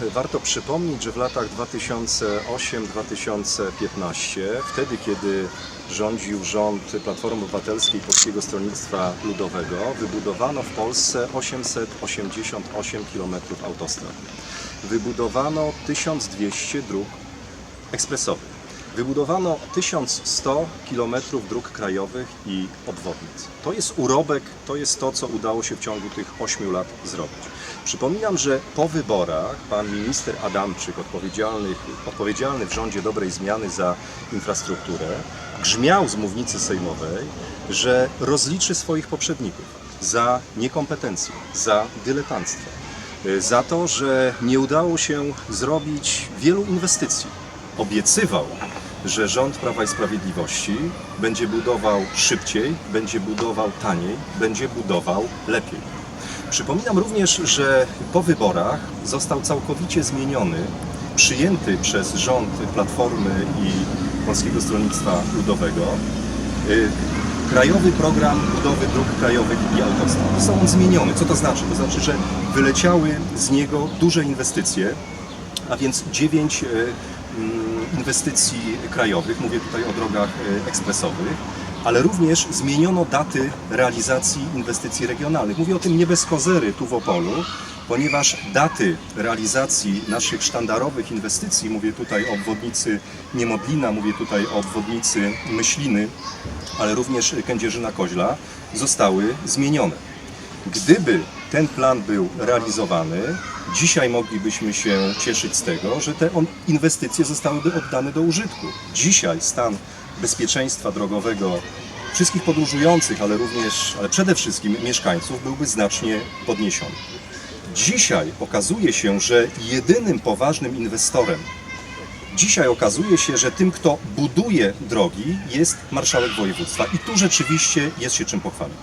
Warto przypomnieć, że w latach 2008-2015, wtedy kiedy rządził rząd Platformy Obywatelskiej Polskiego Stronnictwa Ludowego, wybudowano w Polsce 888 km autostrad. Wybudowano 1200 dróg ekspresowych. Wybudowano 1100 km dróg krajowych i obwodnic. To jest urobek, to jest to, co udało się w ciągu tych 8 lat zrobić. Przypominam, że po wyborach pan minister Adamczyk, odpowiedzialny, odpowiedzialny w rządzie dobrej zmiany za infrastrukturę, grzmiał z mównicy sejmowej, że rozliczy swoich poprzedników za niekompetencję, za dyletanctwo, za to, że nie udało się zrobić wielu inwestycji obiecywał, że rząd Prawa i Sprawiedliwości będzie budował szybciej, będzie budował taniej, będzie budował lepiej. Przypominam również, że po wyborach został całkowicie zmieniony, przyjęty przez rząd Platformy i Polskiego Stronnictwa Ludowego y, Krajowy Program Budowy Dróg Krajowych i Autostrad. Został on zmieniony. Co to znaczy? To znaczy, że wyleciały z niego duże inwestycje, a więc dziewięć e, mm, inwestycji krajowych, mówię tutaj o drogach e, ekspresowych, ale również zmieniono daty realizacji inwestycji regionalnych. Mówię o tym nie bez kozery tu w Opolu, ponieważ daty realizacji naszych sztandarowych inwestycji, mówię tutaj o obwodnicy Niemodlina, mówię tutaj o obwodnicy Myśliny, ale również Kędzierzyna-Koźla, zostały zmienione. Gdyby ten plan był realizowany, dzisiaj moglibyśmy się cieszyć z tego, że te inwestycje zostałyby oddane do użytku. Dzisiaj stan bezpieczeństwa drogowego wszystkich podróżujących, ale również, ale przede wszystkim mieszkańców byłby znacznie podniesiony. Dzisiaj okazuje się, że jedynym poważnym inwestorem Dzisiaj okazuje się, że tym, kto buduje drogi, jest marszałek województwa. I tu rzeczywiście jest się czym pochwalić.